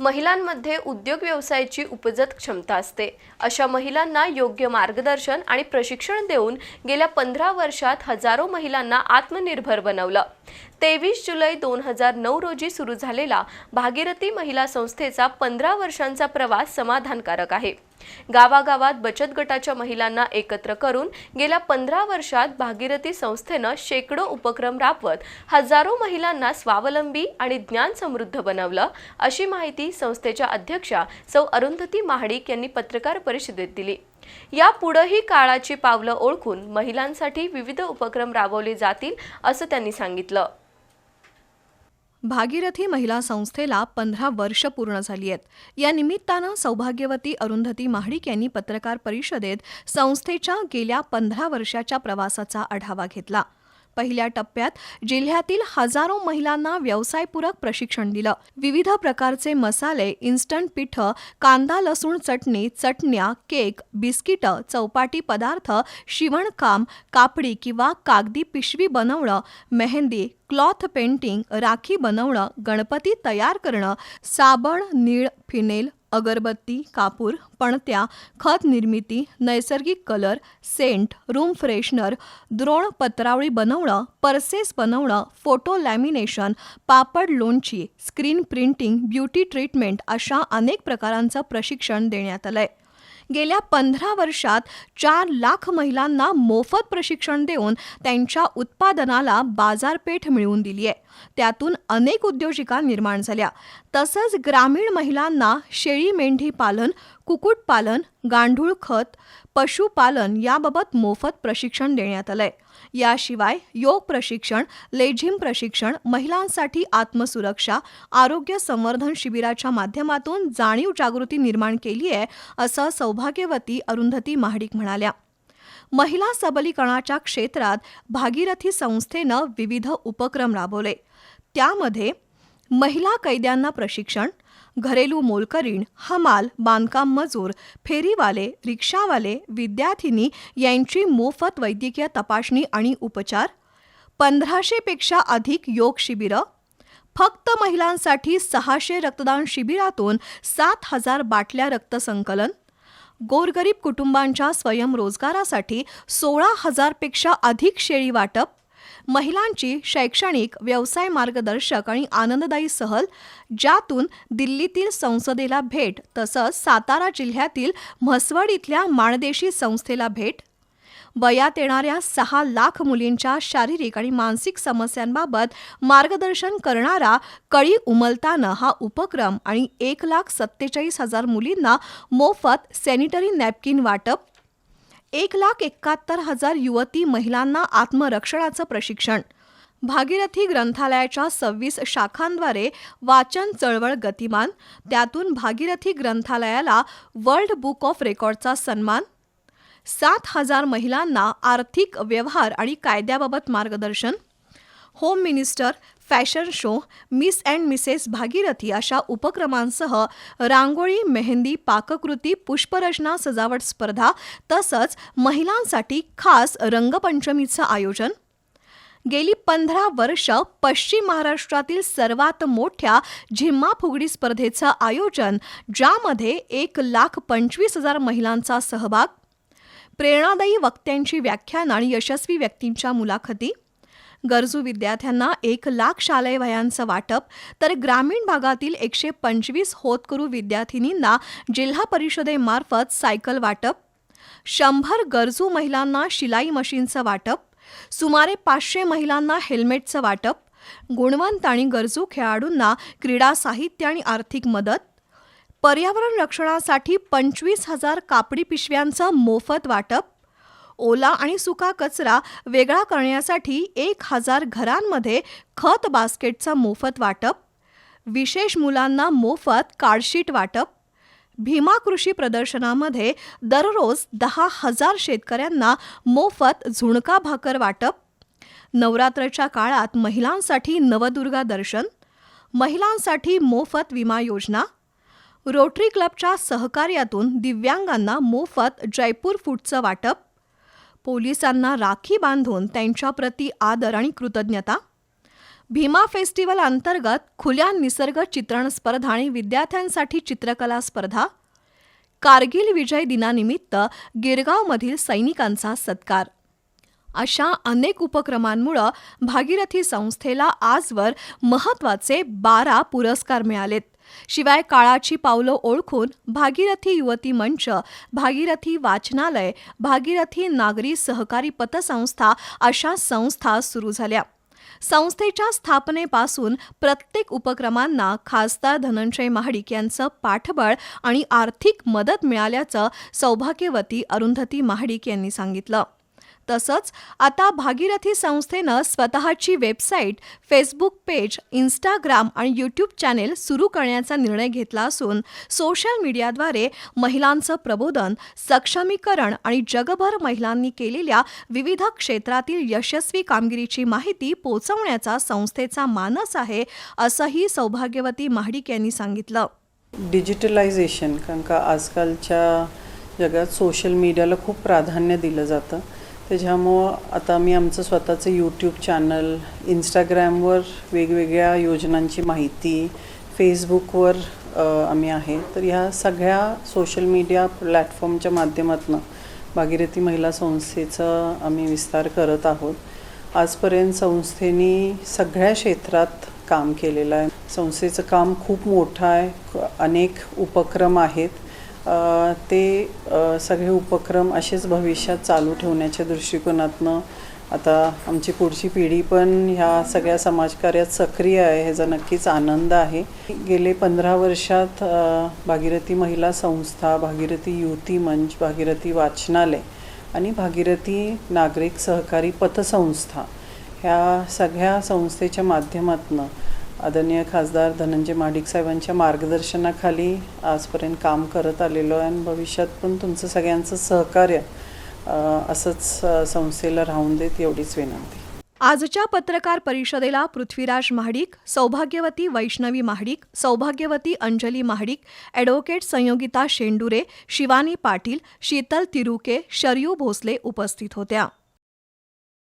महिलांमध्ये उद्योग व्यवसायाची उपजत क्षमता असते. अशा महिलांना योग्य मार्गदर्शन आणि प्रशिक्षण देऊन गेल्या पंधरा वर्षात हजारो महिलांना आत्मनिर्भर बनवलं. तेवीस जुलै दोन हजार नऊ रोजी सुरू झालेला भागीरथी महिला संस्थेचा पंधरा वर्षांचा प्रवास समाधानकारक आहे. गावागावात बचत गटाच्या महिलांना एकत्र करून गेल्या पंधरा वर्षात भागीरथी संस्थेनं शेकडो उपक्रम राबवत हजारो महिलांना स्वावलंबी आणि ज्ञान समृद्ध बनवलं अशी माहिती संस्थेच्या अध्यक्षा सौ अरुंधती महाडिक यांनी पत्रकार परिषदेत दिली. यापुढेही काळाची पावलं ओळखून महिलांसाठी विविध उपक्रम राबवले जातील असं त्यांनी सांगितलं. भागीरथी महिला संस्थेला पंधरा वर्ष पूर्ण झाली आहेत. या निमित्तानं सौभाग्यवती अरुंधती महाडिक यांनी पत्रकार परिषदेत संस्थेच्या गेल्या पंधरा वर्षाच्या प्रवासाचा आढावा घेतला. पहिल्या टप्प्यात जिल्ह्यातील हजारो महिलांना व्यवसायपूरक प्रशिक्षण दिलं. विविध प्रकारचे मसाले इन्स्टंट पिठं कांदा लसूण चटणी चटण्या केक बिस्किटं चौपाटी पदार्थ शिवणकाम कापडी किंवा कागदी पिशवी बनवणं मेहंदी क्लॉथ पेंटिंग राखी बनवणं गणपती तयार करणं साबण नीळ फिनेल अगरबत्ती कापूर पणत्या खत निर्मिती नैसर्गिक कलर सेंट रूम फ्रेशनर द्रोण पत्रावळी बनवणं पर्सेस बनवणं फोटो लॅमिनेशन पापड लोणची स्क्रीन प्रिंटिंग ब्युटी ट्रीटमेंट अशा अनेक प्रकारांचं प्रशिक्षण देण्यात आलंय. गेल्या पंधरा वर्षात चार लाख महिलांना मोफत प्रशिक्षण देऊन त्यांच्या उत्पादनाला बाजारपेठ मिळवून दिली आहे. त्यातून अनेक उद्योजिका निर्माण झाल्या. तसंच ग्रामीण महिलांना शेळी मेंढी पालन कुक्कुटपालन गांडूळ खत पशुपालन याबाबत मोफत प्रशिक्षण देण्यात आलंय. याशिवाय योग प्रशिक्षण लेझिम प्रशिक्षण महिलांसाठी आत्मसुरक्षा आरोग्य संवर्धन शिबिराच्या माध्यमातून जाणीव जागृती निर्माण केली आहे असं सौभाग्यवती अरुंधती महाडिक म्हणाल्या. महिला सबलीकरणाच्या क्षेत्रात भागीरथी संस्थेनं विविध उपक्रम राबवले. त्यामध्ये महिला कैद्यांना प्रशिक्षण घरेलू मोलकरीण हमाल बांधकाम मजूर फेरीवाले रिक्षावाले विद्यार्थिनी यांची मोफत वैद्यकीय तपासणी आणि उपचार पंधराशेपेक्षा अधिक योग शिबिरं फक्त महिलांसाठी सहाशे रक्तदान शिबिरातून सात हजार बाटल्या रक्तसंकलन गोरगरीब कुटुंबांच्या स्वयंरोजगारासाठी सोळा हजारपेक्षा अधिक शेळी वाटप महिलांची शैक्षणिक व्यवसाय मार्गदर्शक आणि आनंददायी सहल ज्यातून दिल्लीतील संसदेला भेट तसंच सातारा जिल्ह्यातील म्हसवड इथल्या माणदेशी संस्थेला भेट. वयात येणाऱ्या सहा लाख मुलींच्या शारीरिक आणि मानसिक समस्यांबाबत मार्गदर्शन करणारा कळी उमलतानं हा उपक्रम आणि एक लाख सत्तेचाळीस हजार मुलींना मोफत सॅनिटरी नॅपकिन वाटप एक लाख एकाहत्तर हजार युवती महिलांना आत्मरक्षणाचं प्रशिक्षण. भागीरथी ग्रंथालयाच्या सव्वीस शाखांद्वारे वाचन चळवळ गतिमान त्यातून भागीरथी ग्रंथालयाला वर्ल्ड बुक ऑफ रेकॉर्डचा सन्मान. सात हजार महिलांना आर्थिक व्यवहार आणि कायद्याबाबत मार्गदर्शन. Home minister fashion show miss and Mrs Bhagirathi अशा उपक्रमांसह रांगोळी मेहंदी पाककृती पुष्परचना सजावट स्पर्धा तसंच महिलांसाठी खास रंगपंचमीचं आयोजन. गेली पंधरा वर्ष पश्चिम महाराष्ट्रातील सर्वात मोठ्या झिम्मा फुगडी स्पर्धेचं आयोजन ज्यामध्ये एक लाख पंचवीस हजार महिलांचा सहभाग प्रेरणादायी वक्त्यांची व्याख्यान आणि यशस्वी व्यक्तींच्या मुलाखती गरजू विद्यार्थ्यांना एक लाख शालेय वयांचं वाटप तर ग्रामीण भागातील एकशे पंचवीस होतकरू विद्यार्थिनींना जिल्हा परिषदेमार्फत सायकल वाटप शंभर गरजू महिलांना शिलाई मशीनचं वाटप सुमारे पाचशे महिलांना हेल्मेटचं वाटप गुणवंत आणि गरजू खेळाडूंना क्रीडा साहित्य आणि आर्थिक मदत पर्यावरण रक्षणासाठी पंचवीस हजार कापडी पिशव्यांचं मोफत वाटप ओला आणि सुका कचरा वेगळा करण्यासाठी एक हजार घरांमध्ये खत बास्केटचं मोफत वाटप विशेष मुलांना मोफत कार्डशीट वाटप भीमा कृषी प्रदर्शनामध्ये दररोज दहा हजार शेतकऱ्यांना मोफत झुणका भाकर वाटप नवरात्रच्या काळात महिलांसाठी नवदुर्गा दर्शन महिलांसाठी मोफत विमा योजना रोटरी क्लबच्या सहकार्यातून दिव्यांगांना मोफत जयपूर फूडचं वाटप पोलिसांना राखी बांधून त्यांच्याप्रती आदर आणि कृतज्ञता. भीमा फेस्टिवल अंतर्गत खुल्या निसर्ग चित्रण स्पर्धा आणि विद्यार्थ्यांसाठी चित्रकला स्पर्धा. कारगिल विजय दिनानिमित्त गिरगावमधील सैनिकांचा सत्कार. अशा अनेक उपक्रमांमुळं भागीरथी संस्थेला आजवर महत्त्वाचे बारा पुरस्कार मिळालेत. शिवाय काळाची पावलं ओळखून भागीरथी युवती मंच भागीरथी वाचनालय भागीरथी नागरी सहकारी पतसंस्था अशा संस्था सुरू झाल्या. संस्थेच्या स्थापनेपासून प्रत्येक उपक्रमांना खासदार धनंजय महाडिक यांचं पाठबळ आणि आर्थिक मदत मिळाल्याचं सौभाग्यवती अरुंधती महाडिक यांनी सांगितलं. तसंच आता भागीरथी संस्थेनं स्वतःची वेबसाईट फेसबुक पेज इंस्टाग्राम आणि यूट्यूब चॅनेल सुरू करण्याचा निर्णय घेतला असून सोशल मीडियाद्वारे महिलांचं प्रबोधन सक्षमीकरण आणि जगभर महिलांनी केलेल्या विविध क्षेत्रातील यशस्वी कामगिरीची माहिती पोचवण्याचा संस्थेचा मानस आहे असंही सौभाग्यवती महाडिक यांनी सांगितलं. डिजिटलायझेशन कारण का आजकालच्या जगात सोशल मीडियाला खूप प्राधान्य दिलं जातं. त्याच्यामुळं आता मी आमचं स्वतःचं यूट्यूब चॅनल इंस्टाग्रामवर वेगवेगळ्या योजनांची माहिती फेसबुकवर आम्ही आहे. तर ह्या सगळ्या सोशल मीडिया प्लॅटफॉर्मच्या माध्यमातून भागीरथी महिला संस्थेचा आम्ही विस्तार करत आहोत. आजपर्यंत संस्थेने सगळ्या क्षेत्रात काम केलेलं आहे. संस्थेचं काम खूप मोठं आहे. अनेक उपक्रम आहेत. ते सगळे उपक्रम असेच भविष्यात चालू ठेवण्याच्या दृष्टिकोनातनं आता आमची पुढची पिढी पण ह्या सगळ्या समाजकार्यात सक्रिय आहे ह्याचा नक्कीच आनंद आहे. गेले पंधरा वर्षात भागीरथी महिला संस्था भागीरथी युवती मंच भागीरथी वाचनालय आणि भागीरथी नागरिक सहकारी पतसंस्था ह्या सगळ्या संस्थेच्या माध्यमातून आदरणीय खासदार धनंजय माडिक साहेबांच्या मार्गदर्शनाखाली आजपर्यंत काम करत आलेलो आहे आणि भविष्यात पण तुमचं सगळ्यांचं सहकार्य असंच संस्थेला राहून देत एवढीच विनंती. आजच्या पत्रकार परिषदेला पृथ्वीराज महाडिक सौभाग्यवती वैष्णवी महाडिक सौभाग्यवती अंजली महाडिक ॲडव्होकेट संयोगिता शेंडुरे शिवानी पाटील शीतल तिरुके शरयू भोसले उपस्थित होत्या.